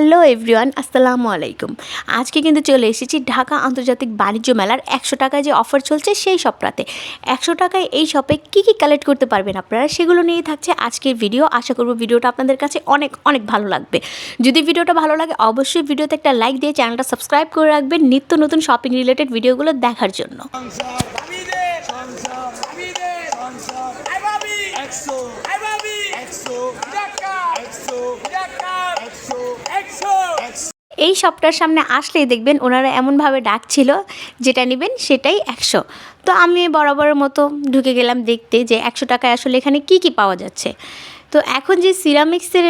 Hello everyone আসসালামু আলাইকুম আজকে কিন্তু চলে এসেছি ঢাকা আন্তর্জাতিক বাণিজ্য মেলার একশো টাকায় যে অফার চলছে সেই শপটাতে একশো টাকায় এই শপে কী কী কালেক্ট করতে পারবেন আপনারা সেগুলো নিয়েই থাকছে আজকের ভিডিও আশা করব ভিডিওটা আপনাদের কাছে অনেক অনেক ভালো লাগবে যদি ভিডিওটা ভালো লাগে অবশ্যই ভিডিওতে একটা লাইক দিয়ে চ্যানেলটা সাবস্ক্রাইব করে রাখবেন নিত্য নতুন শপিং রিলেটেড ভিডিওগুলো দেখার জন্য এই শপটার সামনে আসলেই দেখবেন ওনারা এমনভাবে ডাকছিল, যেটা নেবেন সেটাই একশো। তো আমি বরাবরের মতো ঢুকে গেলাম দেখতে যে একশো টাকায় আসলে এখানে কি কি পাওয়া যাচ্ছে। তো এখন যে সিরামিক্সের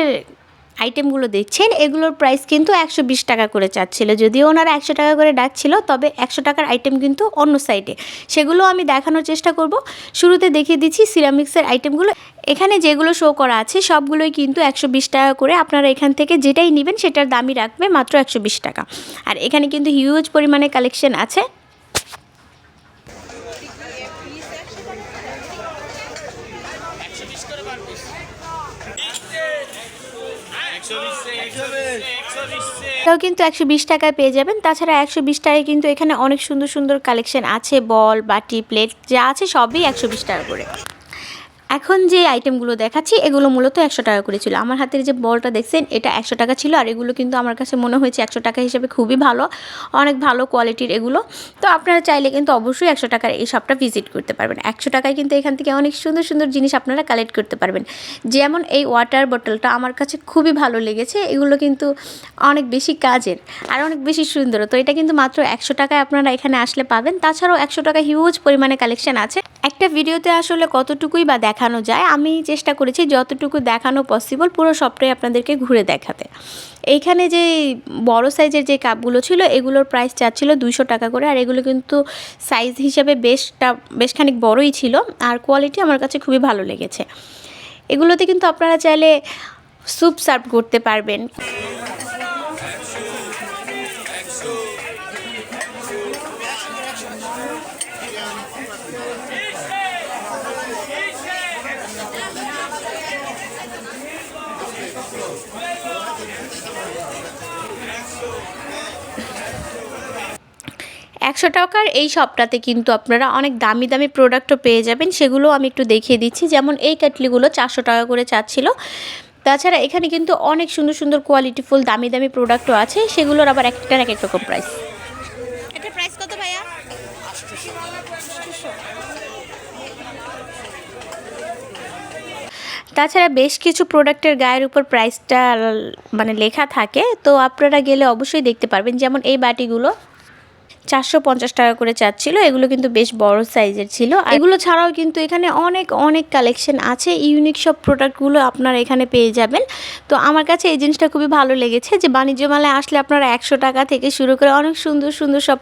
আইটেমগুলো দেখছেন, এগুলোর প্রাইস কিন্তু একশো বিশ টাকা করে চাচ্ছিল। যদিও ওনারা একশো টাকা করে ডাকছিল, তবে একশো টাকার আইটেম কিন্তু অন্য সাইডে সেগুলো আমি দেখানোর চেষ্টা করব। শুরুতে দেখিয়ে দিচ্ছি সিরামিক্সের আইটেমগুলো এখানে যেগুলো শো করা আছে, সবগুলোই কিন্তু একশো বিশ টাকা করে আপনারা এখান থেকে যেটাই নেবেন সেটার দামই রাখবে মাত্র একশো বিশ টাকা। আর এখানে কিন্তু হিউজ পরিমাণে কালেকশন আছে। তাও কিন্তু একশো বিশ টাকায় পেয়ে যাবেন। তাছাড়া একশো বিশ টাকায় কিন্তু এখানে অনেক সুন্দর সুন্দর কালেকশন আছে বল বাটি প্লেট যা আছে সবই একশো বিশ টাকা করে। এখন যে আইটেমগুলো দেখাচ্ছি, এগুলো মূলত একশো টাকা করে ছিল। আমার হাতের যে বলটা দেখছেন, এটা একশো টাকা ছিল, আর এগুলো কিন্তু আমার কাছে মনে হয়েছে একশো টাকা হিসেবে খুবই ভালো, অনেক ভালো কোয়ালিটির এগুলো। তো আপনারা চাইলে কিন্তু অবশ্যই একশো টাকার এই শপটা ভিজিট করতে পারবেন। একশো টাকায় কিন্তু এখান থেকে অনেক সুন্দর সুন্দর জিনিস আপনারা কালেক্ট করতে পারবেন। যেমন এই ওয়াটার বোতলটা আমার কাছে খুবই ভালো লেগেছে, এগুলো কিন্তু অনেক বেশি কাজের আর অনেক বেশি সুন্দর। তো এটা কিন্তু মাত্র একশো টাকায় আপনারা এখানে আসলে পাবেন। তাছাড়াও একশো টাকা হিউজ পরিমাণে কালেকশন আছে। একটা ভিডিওতে আসলে কতটুকুই বা দেখানো যায়। আমি চেষ্টা করেছি যতটুকু দেখানো পসিবল পুরো সবটাই আপনাদেরকে ঘুরে দেখাতে। এইখানে যে বড় সাইজের যে কাপগুলো ছিল, এগুলোর প্রাইস চাচ্ছিল দুইশো টাকা করে আর এগুলো কিন্তু সাইজ হিসাবে বেশটা, বেশ খানিক বড়ই ছিল আর কোয়ালিটি আমার কাছে খুবই ভালো লেগেছে। এগুলোতে কিন্তু আপনারা চাইলে স্যুপ সার্ভ করতে পারবেন। একশো টাকার এই শপটাতে কিন্তু আপনারা অনেক দামি দামি প্রোডাক্টও পেয়ে যাবেন। সেগুলো আমি একটু দেখিয়ে দিচ্ছি। যেমন এই কাটলিগুলো চারশো টাকা করে চাচ্ছিল। তাছাড়া এখানে কিন্তু অনেক সুন্দর সুন্দর কোয়ালিটিফুল দামি দামি প্রোডাক্টও আছে। সেগুলোর আবার একটা এক এক রকম প্রাইস এটা প্রাইস কত ভাইয়া তাছাড়া বেশ কিছু প্রোডাক্টের গায়ের উপর প্রাইসটা মানে লেখা থাকে, তো আপনারা গেলে অবশ্যই দেখতে পারবেন। যেমন এই বাটিগুলো। চারশো পঞ্চাশ টাকা করে চাচ্ছিল। এগুলো কিন্তু বেশ বড় সাইজের ছিল। এগুলো ছাড়াও কিন্তু এখানে অনেক অনেক কালেকশন আছে। ইউনিক সব প্রোডাক্টগুলো আপনারা এখানে পেয়ে যাবেন। তো আমার কাছে এই জিনিসটা খুবই ভালো লেগেছে যে বাণিজ্য মেলায় আসলে আপনারা একশো টাকা থেকে শুরু করে অনেক সুন্দর সুন্দর সব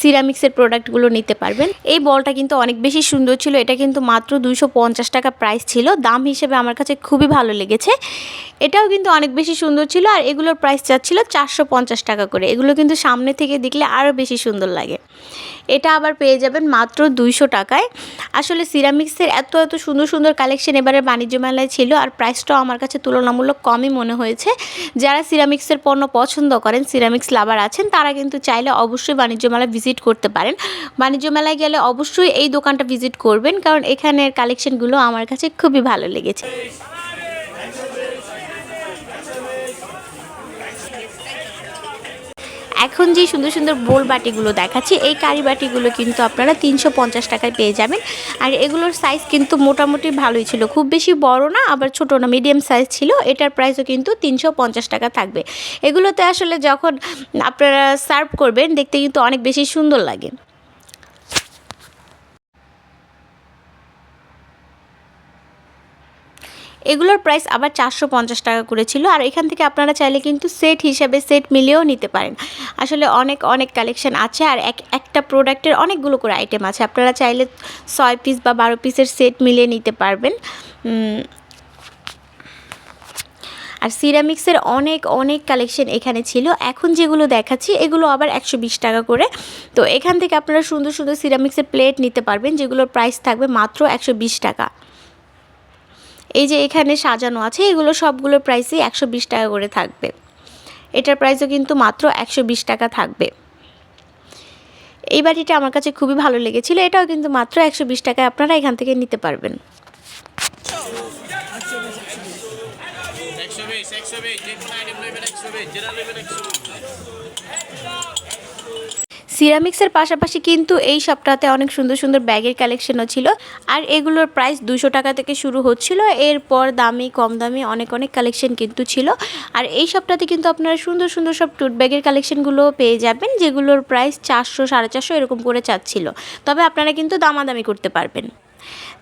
সিরামিক্সের প্রোডাক্টগুলো নিতে পারবেন। এই বলটা কিন্তু অনেক বেশি সুন্দর ছিল। এটা কিন্তু মাত্র দুইশো পঞ্চাশ টাকা প্রাইস ছিল। দাম হিসেবে আমার কাছে খুবই ভালো লেগেছে। এটাও কিন্তু অনেক বেশি সুন্দর ছিল। আর এগুলোর প্রাইস চাচ্ছিল চারশো পঞ্চাশ টাকা করে। এগুলো কিন্তু সামনে থেকে দেখলে আরও বেশি সুন্দর লাগে। এটা আবার পেয়ে যাবেন মাত্র দুইশো টাকায়। আসলে সিরামিক্সের এত এত সুন্দর সুন্দর কালেকশন এবারে বাণিজ্য মেলায় ছিল আর প্রাইসটাও আমার কাছে তুলনামূলক কমই মনে হয়েছে। যারা সিরামিক্সের পণ্য পছন্দ করেন, সিরামিক্স লাভার আছেন, তারা কিন্তু চাইলে অবশ্যই বাণিজ্য মেলায় ভিজিট করতে পারেন। বাণিজ্য মেলায় গেলে অবশ্যই এই দোকানটা ভিজিট করবেন, কারণ এখানের কালেকশনগুলো আমার কাছে খুবই ভালো লেগেছে। এখন যে সুন্দর সুন্দর বোল বাটিগুলো দেখাচ্ছি, এই কারি বাটিগুলো কিন্তু আপনারা তিনশো পঞ্চাশ টাকায় পেয়ে যাবেন। আর এগুলোর সাইজ কিন্তু মোটামুটি ভালোই ছিল। খুব বেশি বড় না, আবার ছোট না মিডিয়াম সাইজ ছিল। এটার প্রাইসও কিন্তু তিনশো পঞ্চাশ টাকা থাকবে। এগুলোতে আসলে যখন আপনারা সার্ভ করবেন, দেখতে কিন্তু অনেক বেশি সুন্দর লাগে। এগুলোর প্রাইস আবার চারশো পঞ্চাশ টাকা করে ছিল। আর এখান থেকে আপনারা চাইলে কিন্তু সেট হিসাবে সেট মিলিয়েও নিতে পারেন। আসলে অনেক অনেক কালেকশন আছে আর এক, একটা প্রোডাক্টের অনেকগুলো করে আইটেম আছে। আপনারা চাইলে ছয় পিস বা বারো পিসের সেট মিলিয়ে নিতে পারবেন। আর সিরামিক্সের অনেক অনেক কালেকশন এখানে ছিল। এখন যেগুলো দেখাচ্ছি, এগুলো আবার একশো বিশ টাকা করে। তো এখান থেকে আপনারা সুন্দর সুন্দর সিরামিক্সের প্লেট নিতে পারবেন, যেগুলোর প্রাইস থাকবে মাত্র একশো বিশ টাকা। এই যে এখানে সাজানো আছে, এগুলো সবগুলোর প্রাইসই একশো বিশ টাকা করে থাকবে। এটার প্রাইসও কিন্তু মাত্র একশো বিশ টাকা থাকবে। এই বাটিটা আমার কাছে খুবই ভালো লেগেছিল, এটাও কিন্তু মাত্র একশো বিশ টাকায় আপনারা এখান থেকে নিতে পারবেন। একশো বিশ একশো বিশ একশো বিশ। সিরামিক্সের পাশাপাশি কিন্তু এই সপ্তাহতে অনেক সুন্দর সুন্দর ব্যাগের কালেকশনও ছিল। আর এগুলোর প্রাইস দুশো টাকা থেকে শুরু হচ্ছিল। এরপর দামি, কম দামি অনেক অনেক কালেকশন কিন্তু ছিল। আর এই সপ্তাহতে কিন্তু আপনারা সুন্দর সুন্দর সব টুট ব্যাগের কালেকশনগুলো পেয়ে যাবেন, যেগুলোর প্রাইস চারশো, সাড়ে চারশো এরকম করে চাচ্ছিল। তবে আপনারা কিন্তু দামাদামি করতে পারবেন।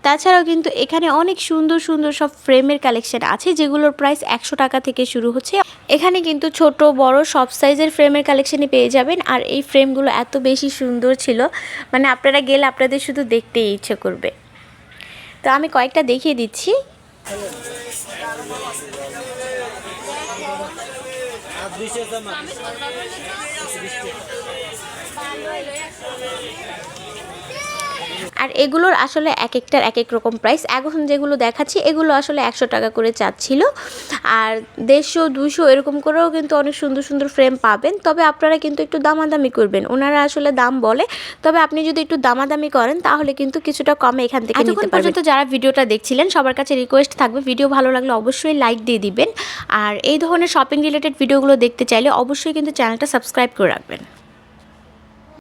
তাছাড়াও কিন্তু এখানে অনেক সুন্দর সুন্দর সব ফ্রেমের কালেকশন আছে, যেগুলোর প্রাইস একশো টাকা থেকে শুরু হচ্ছে। এখানে কিন্তু ছোট, বড় সব সাইজের ফ্রেমের কালেকশনই পেয়ে যাবেন। আর এই ফ্রেমগুলো এত বেশি সুন্দর ছিল মানে আপনারা গেলে আপনাদের শুধু দেখতেই ইচ্ছে করবে। তো আমি কয়েকটা দেখিয়ে দিচ্ছি। আর এগুলোর আসলে এক একটার এক এক রকম প্রাইস এখন যেগুলো দেখাচ্ছি এগুলো আসলে একশো টাকা করে চাচ্ছিল। আর দেড়শো দুশো এরকম করেও কিন্তু অনেক সুন্দর সুন্দর ফ্রেম পাবেন। তবে আপনারা কিন্তু একটু দামাদামি করবেন। ওনারা আসলে দাম বলে। তবে আপনি যদি একটু দামাদামি করেন তাহলে কিন্তু কিছুটা কমে এখান থেকে নিতে পারবেন। তো যারা ভিডিওটা দেখছিলেন সবার কাছে রিকোয়েস্ট থাকবে ভিডিও ভালো লাগলে অবশ্যই লাইক দিয়ে দিবেন। আর এই ধরনের শপিং রিলেটেড ভিডিওগুলো দেখতে চাইলে অবশ্যই কিন্তু চ্যানেলটা সাবস্ক্রাইব করে রাখবেন।